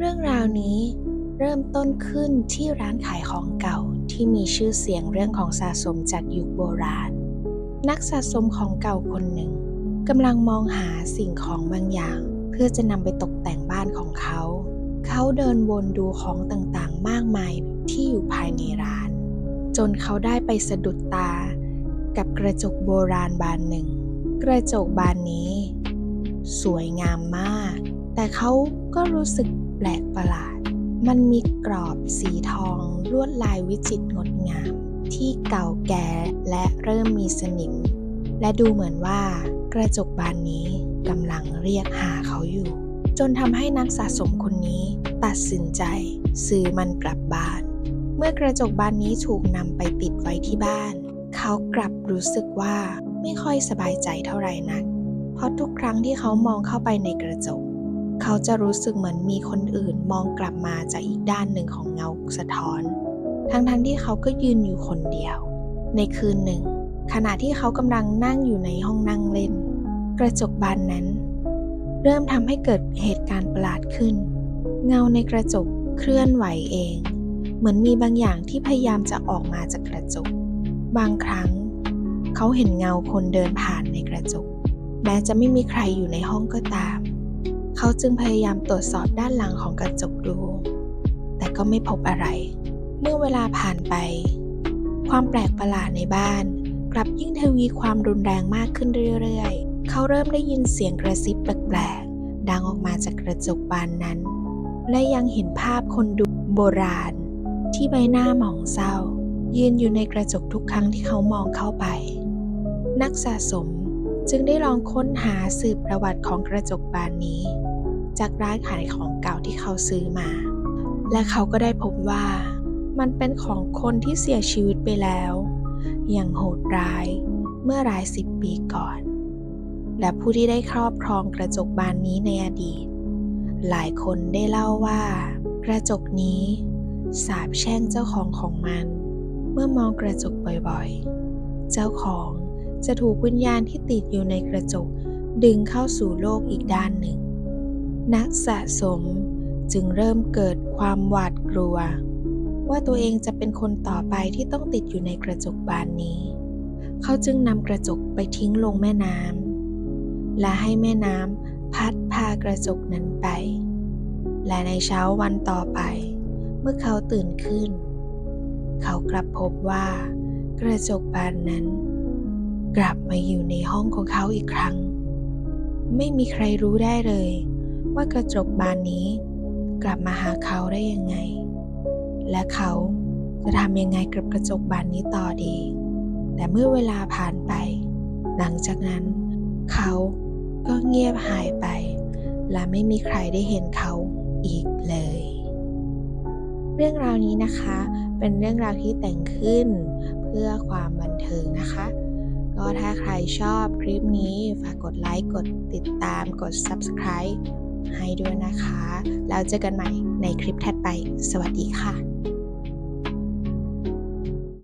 เรื่องราวนี้เริ่มต้นขึ้นที่ร้านขายของเก่าที่มีชื่อเสียงเรื่องของสะสมจากยุคโบราณ นักสะสมของเก่าคนหนึ่งกำลังมองหาสิ่งของบางอย่าง เพื่อจะนำไปตกแต่งบ้านของเขา เขาเดินวนดูของต่างๆ มากมายที่อยู่ภายในร้าน จนเขาได้ไปสะดุดตา กับกระจกโบราณบานหนึ่ง กระจกบานนี้ สวยงามมาก แต่เขาก็รู้สึก แปลกประหลาด มันมีกรอบสีทองลวดลายวิจิตรงดงาม ที่เก่าแก่และเริ่มมีสนิม และดูเหมือนว่ากระจกบานนี้กำลังเรียกหาเขาอยู่ จนทำให้นักสะสมคนนี้ตัดสินใจซื้อมันกลับบ้าน เมื่อกระจกบานนี้ถูกนำไปติดไว้ที่บ้าน เขากลับรู้สึกว่าไม่ค่อยสบายใจเท่าไหร่นัก เพราะทุกครั้งที่เขามองเข้าไปในกระจก เขาจะรู้สึกเหมือนมีคนอื่นมองกลับมาจากอีกด้านหนึ่งของเงาสะท้อน ทั้งๆทที่เขาก็ยืนอยู่คนเดียว ในคืนหนึ่ง ขณะที่เขากำลังนั่งอยู่ในห้องนั่งเล่น กระจกบานนั้น เริ่มทำให้เกิดเหตุการณ์ประหลาดขึ้น เงาในกระจกเคลื่อนไหวเอง เหมือนมีบางอย่างที่พยายามจะออกมาจากกระจก บางครั้ง เขาเห็นเงาคนเดินผ่านในกระจก แม้จะไม่มีใครอยู่ในห้องก็ตาม เขาจึงพยายามตรวจสอบด้านหลังของกระจกดู แต่ก็ไม่พบอะไร เมื่อเวลาผ่านไป ความแปลกประหลาดในบ้าน กลับยิ่งทวีความรุนแรงมากขึ้นเรื่อยๆ เขาเริ่มได้ยินเสียงกระซิบแปลกๆ ดังออกมาจากกระจกบานนั้น และยังเห็นภาพคนดูโบราณ ที่ใบหน้าหมองเศร้า ยืนอยู่ในกระจกทุกครั้งที่เขามองเข้าไป นักสะสมจึงได้ลองค้นหาสืบประวัติของกระจกบานนี้ จากร้านขายของเก่าที่เขาซื้อมา และเขาก็ได้พบว่า มันเป็นของคนที่เสียชีวิตไปแล้ว อย่างโหดร้ายเมื่อหลายสิบปีก่อน และผู้ที่ได้ครอบครองกระจกบานนี้ในอดีต หลายคนได้เล่าว่า กระจกนี้ สาบแช่งเจ้าของของมัน เมื่อมองกระจกบ่อยๆ เจ้าของจะถูกวิญญาณที่ติดอยู่ในกระจกดึงเข้าสู่โลกอีกด้านหนึ่ง นักสะสมจึงเริ่มเกิดความหวาดกลัว ว่าตัวเองจะเป็นคนต่อไปที่ต้องติดอยู่ในกระจกบานนี้ เขาจึงนำกระจกไปทิ้งลงแม่น้ำและให้แม่น้ำพัดพากระจกนั้นไป และในเช้าวันต่อไป เมื่อเขาตื่นขึ้น เขากลับพบว่า กระจกบานนั้น กลับมาอยู่ในห้องของเขาอีกครั้ง ไม่มีใครรู้ได้เลย ว่ากระจกบานนี้กลับมาหาเขาได้ยังไง และเขาจะทำยังไงกับกระจกบานนี้ต่อดี แต่เมื่อเวลาผ่านไป หลังจากนั้น เขาก็เงียบหายไป และไม่มีใครได้เห็นเขาอีกเลย เรื่องราวนี้นะคะ เป็นเรื่องราวที่แต่งขึ้น เพื่อความบันเทิงนะคะก็ถ้าใครชอบคลิปนี้ ฝากกดไลค์ กดติดตาม กด Subscribe ให้ด้วยนะคะ แล้วเจอกันใหม่ในคลิปถัดไป สวัสดีค่ะ